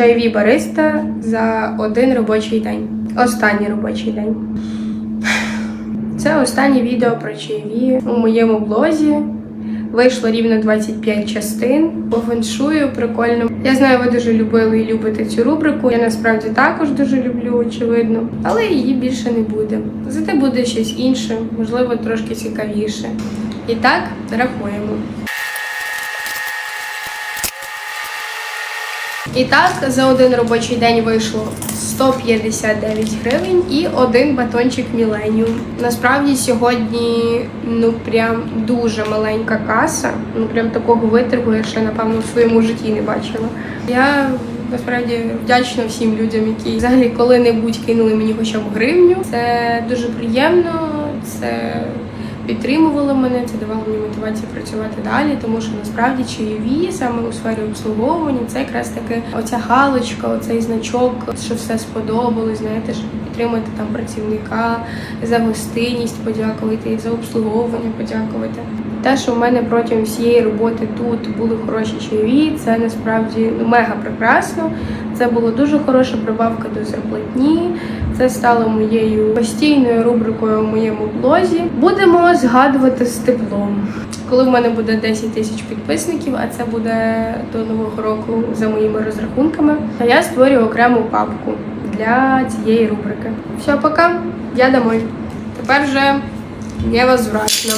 чайові бариста за один робочий день. Останній робочий день. Це останнє відео про чайові у моєму блозі. Вийшло рівно 25 частин. По феншую прикольно. Я знаю, ви дуже любили і любите цю рубрику. Я насправді також дуже люблю, очевидно, але її більше не буде. Зате буде щось інше, можливо, трошки цікавіше. І так, рахуємо. І так, за один робочий день вийшло 159 гривень і один батончик Міленіум. Насправді сьогодні ну прям дуже маленька каса. Ну прям такого виторгу я ще напевно в своєму житті не бачила. Я насправді вдячна всім людям, які взагалі коли-небудь кинули мені хоча б гривню. Це дуже приємно. Це підтримувало мене, це давало мені мотивацію працювати далі, тому що насправді чайові саме у сфері обслуговування це якраз таки оця галочка, оцей значок, що все сподобалось, знаєте, що підтримати там працівника за гостинність, подякувати і за обслуговування, подякувати. Те, що в мене протягом всієї роботи тут були хороші чайові, це насправді ну, мега прекрасно. Це була дуже хороша прибавка до зарплатні. Це стало моєю постійною рубрикою у моєму блозі. Будемо згадувати з теплом. Коли в мене буде 10 тисяч підписників, а це буде до нового року за моїми розрахунками, то я створю окрему папку для цієї рубрики. Все, пока, я домой. Тепер вже невозвратно.